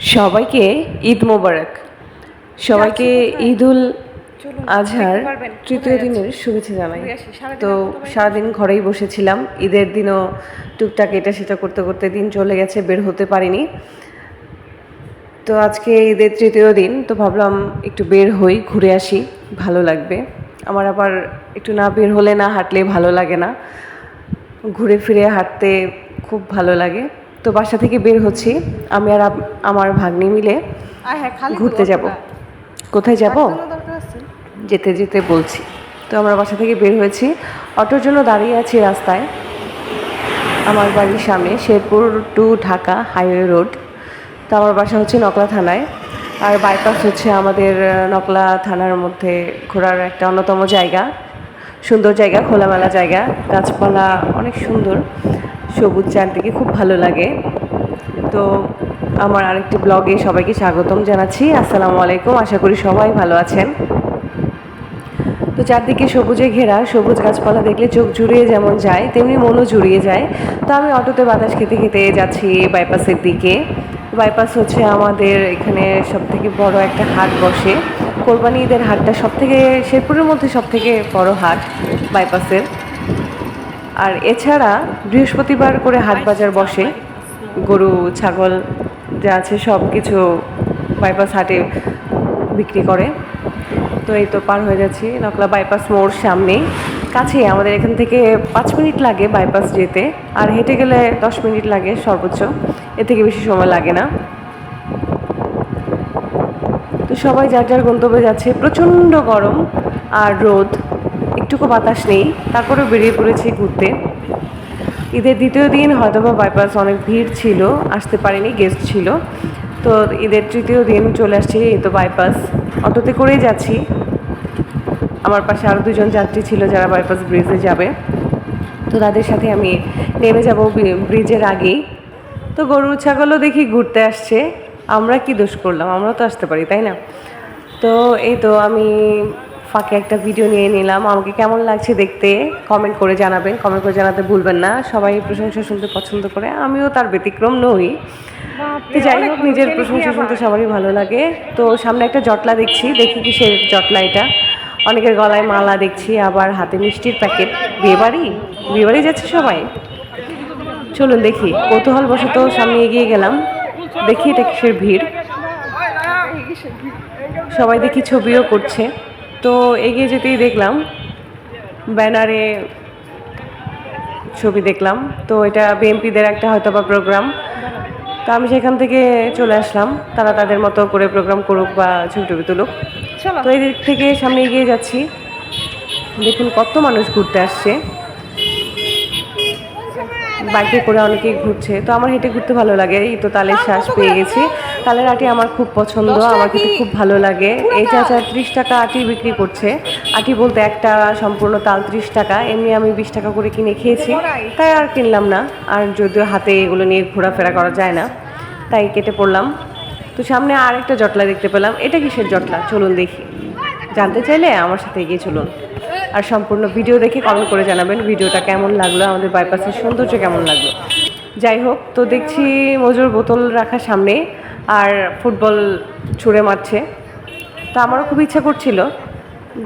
সবাইকে ঈদ মোবারক। সবাইকে ঈদুল আজহার তৃতীয় দিনের শুভেচ্ছা জানাই। তো সারাদিন ঘরেই বসেছিলাম। ঈদের দিনও টুকটাক এটা সেটা করতে করতে দিন চলে গেছে বের হতে পারিনি। তো আজকে ঈদের তৃতীয় দিন তো ভাবলাম একটু বের হই ঘুরে আসি ভালো লাগবে। আমার আবার একটু না বের হলে না হাঁটলে ভালো লাগে না। ঘুরে ফিরে হাঁটতে খুব ভালো লাগে। তো বাসা থেকে বের হচ্ছি। আমি আর আমার ভাগ্নি মিলে হ্যাঁ ঘুরতে যাব। কোথায় যাব? যেতে যেতে বলছি। তো আমরা বাসা থেকে বের হয়েছি। অটোর জন্য দাঁড়িয়ে আছি রাস্তায়। আমার বাড়ির সামনে Sherpur to Dhaka highway road. তো আমার বাসা হচ্ছে নকলা থানায়। আর বাইপাস হচ্ছে আমাদের নকলা থানার মধ্যে ঘোরার একটা অন্যতম জায়গা। সুন্দর জায়গা খোলামেলা জায়গা। গাছপালা অনেক সুন্দর। সবুজ চারদিকে খুব ভালো লাগে। তো আমার আরেকটি ব্লগে সবাইকে স্বাগতম জানাচ্ছি। আসসালামু আলাইকুম, আশা করি সবাই ভালো আছেন। তো চারদিকে সবুজে ঘেরা, সবুজ গাছপালা দেখলে চোখ জুড়িয়ে যেমন যায়, তেমনি মনও জুড়িয়ে যায়। তো আমি অটোতে বাতাস খেতে খেতে যাচ্ছি বাইপাসের দিকে। বাইপাস হচ্ছে আমাদের এখানে সব থেকে বড় একটা হাট বসে। কোরবানি ঈদের হাটটা সব থেকে শেরপুরের মধ্যে সব থেকে বড় হাট বাইপাসের। আর এছাড়া বৃহস্পতিবার করে হাট বাজার বসে। গরু, ছাগল যা আছে সব কিছু বাইপাস হাটে বিক্রি করে। তো এই তো পার হয়ে যাচ্ছি, নকলা বাইপাস মোড় সামনেই কাছেই আমাদের এখান থেকে পাঁচ মিনিট লাগে বাইপাস যেতে, আর হেঁটে গেলে দশ মিনিট লাগে সর্বোচ্চ। এর থেকে বেশি সময় লাগে না। তো সবাই যার যার গন্তব্যে যাচ্ছে, প্রচণ্ড গরম আর রোদ। একটুকু বাতাস নেই, তারপরেও বেরিয়ে পড়েছি ঘুরতে। ঈদের দ্বিতীয় দিন হয়তোবা বাইপাস অনেক ভিড় ছিল, আসতে পারিনি গেস্ট ছিল। তো ঈদের তৃতীয় দিন চলে আসছি, এই তো বাইপাস অটোতে করেই যাচ্ছি। আমার পাশে আরও দুজন যাত্রী ছিল যারা বাইপাস ব্রিজে যাবে। তো তাদের সাথে আমি নেমে যাব ব্রিজের আগেই। তো গরু, ছাগলও দেখি ঘুরতে আসছে। আমরা কি দোষ করলাম? আমরা তো আসতে পারি, তাই না? তো এই তো আমি ফাঁকে একটা ভিডিও নিয়ে নিলাম। আমাকে কেমন লাগছে দেখতে কমেন্ট করে জানাবেন। কমেন্ট করে জানাতে ভুলবেন না। সবাই প্রশংসা শুনতে পছন্দ করে। আমিও তার ব্যতিক্রম নই। তো যাই হোক নিজের প্রশংসা শুনতে সবারই ভালো লাগে। তো সামনে একটা জটলা দেখছি। দেখি কিসের জটলা এটা। অনেকের গলায় মালা দেখছি আবার হাতে মিষ্টির প্যাকেট। বিয়েবাড়ি? বিয়েবাড়ি যাচ্ছে সবাই? চলুন দেখি। কৌতূহল বশত সামনে এগিয়ে গেলাম। দেখি এটা কিসের ভিড়। সবাই দেখি ছবিও করছে। তো এগিয়ে যেতেই দেখলাম। ব্যানারে ছবি দেখলাম। তো এটা বিএমপিদের একটা হয়তো বা প্রোগ্রাম তো আমি সেখান থেকে চলে আসলাম। তারা তাদের মতো করে প্রোগ্রাম করুক বা ছবি টবি তুলুক। তো এই দিক থেকে সামনে এগিয়ে যাচ্ছি। দেখুন কত মানুষ ঘুরতে আসছে। বাইকে করে অনেকেই ঘুরছে। তো আমার হেঁটে ঘুরতে ভালো লাগে। এই তো তালের শ্বাস পেয়ে গেছি। তালের আটি আমার খুব পছন্দ আমার খেতে খুব ভালো লাগে। এই চাচা ত্রিশ টাকা আটি বিক্রি করছে। আটি বলতে একটা সম্পূর্ণ তাল ত্রিশ টাকা। এমনি আমি বিশ টাকা করে কিনে খেয়েছি। তাই আর কিনলাম না। আর যদিও হাতে এগুলো নিয়ে ঘোরাফেরা করা যায় না তাই কেটে পড়লাম। তো সামনে আর একটা জটলা দেখতে পেলাম। এটা কিসের জটলা? চলুন দেখি। জানতে চাইলে আমার সাথে এগিয়ে চলুন। আর সম্পূর্ণ ভিডিও দেখে কমেন্ট করে জানাবেন ভিডিওটা কেমন লাগল আমাদের বাইপাসের সৌন্দর্য কেমন লাগল। যাই হোক তো দেখছি মজুর বোতল রাখা সামনে আর ফুটবল ছুঁড়ে মারছে। তো আমারও খুব ইচ্ছা করছিল।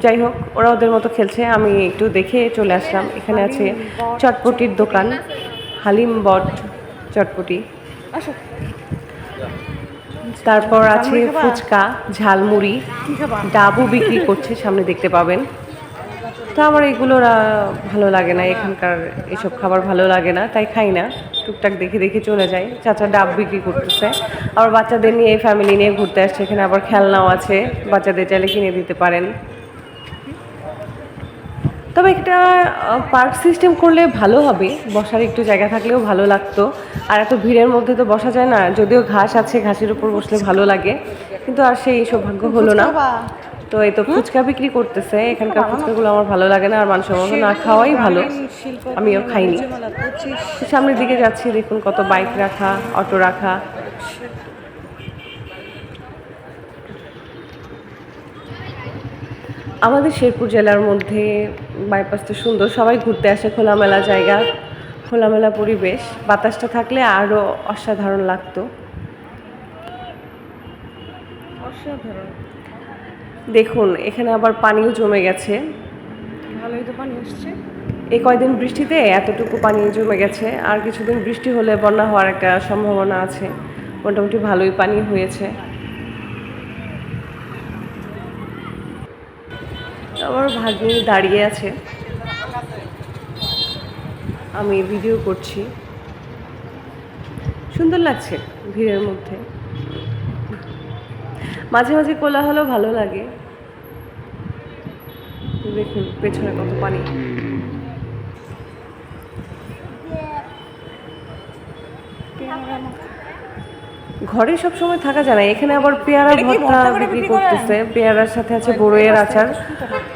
যাই হোক ওরা ওদের মতো খেলছে আমি একটু দেখে চলে আসলাম। এখানে আছে চটপটির দোকান হালিম বট চটপটি। তারপর আছে ফুচকা ঝালমুড়ি ডাবু বিক্রি করছে সামনে দেখতে পাবেন। তো আমার এগুলো ভালো লাগে না, এখানকার এসব খাবার ভালো লাগে না, তাই খাই না। টুকটাক দেখে দেখে চলে যাই। চাচা ডাব বিক্রি করতেছে। আবার বাচ্চাদের নিয়ে ফ্যামিলি নিয়ে ঘুরতে আসছে। এখানে আবার খেলনাও আছে। বাচ্চাদের চাইলে কিনে দিতে পারেন। তবে একটা পার্ক সিস্টেম করলে ভালো হবে। বসার একটু জায়গা থাকলেও ভালো লাগতো। আর এত ভিড়ের মধ্যে তো বসা যায় না। যদিও ঘাস আছে, ঘাসের উপর বসলে ভালো লাগে। কিন্তু আর সেই সৌভাগ্য হলো না? তো এই তো ফুচকা বিক্রি করতেছে। এখানকার ফুচকাগুলো আমার ভালো লাগে না আর মানুষ মতো না খাওয়াই ভালো। আমিও খাইনি। সামনের দিকে যাচ্ছি দেখুন কত বাইক রাখা অটো রাখা। আমাদের শেরপুর জেলার মধ্যে বাইপাসটা সুন্দর সবাই ঘুরতে আসে খোলামেলা জায়গা খোলামেলা পরিবেশ। বাতাসটা থাকলে আরও অসাধারণ লাগতো। অসাধারণ। দেখুন এখানে আবার পানিও জমে গেছে। ভালোই তো পানি আসছে। এই কয়দিন বৃষ্টিতে এতটুকু পানি জমে গেছে আর কিছুদিন বৃষ্টি হলে বন্যা হওয়ার একটা সম্ভাবনা আছে। মোটামুটি ভালোই পানি হয়েছে। আমার ভাগ্নি দাঁড়িয়ে আছে। আমি ভিডিও করছি। সুন্দর লাগছে ভিড়ের মধ্যে। মাঝে মাঝে কোলাহলও ভালো লাগে। দেখুন পেছনে কত পানি। ঘরে সব সময় থাকা যায় না এখানে আবার পেয়ারা ভর্তা বিক্রি করতেছে। পেয়ারার সাথে আছে বড়ইয়ের আচার।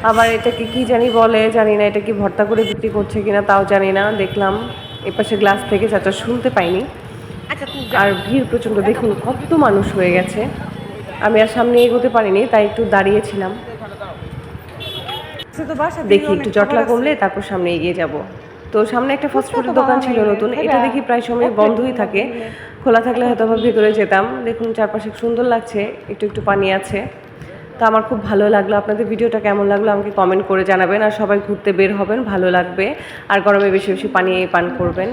আবার এটাকে কি জানি বলে জানি না এটা কি ভর্তা করে বিক্রি করছে কিনা তাও জানি না। দেখলাম এপাশে গ্লাস থেকে চাচা শুনতে পাইনি। আচ্ছা আর ভিড় প্রচণ্ড। দেখুন কত মানুষ হয়ে গেছে। আমি আর সামনে এগোতে পারিনি তাই একটু দাঁড়িয়েছিলাম। দেখি একটু জটলা কমলে তারপর সামনে এগিয়ে যাব। তো সামনে একটা ফাস্ট ফুডের দোকান ছিল নতুন এটা দেখি প্রায় সময় বন্ধই থাকে। খোলা থাকলে হয়তো ভেতরে যেতাম। দেখুন চারপাশে সুন্দর লাগছে একটু একটু পানি আছে। তো আমার খুব ভালো লাগল। আপনাদের ভিডিওটা কেমন লাগল আমাকে কমেন্ট করে জানাবেন। আর সবাই ঘুরতে বের হবেন ভালো লাগবে। আর গরমে বেশি বেশি পানি পান করবেন।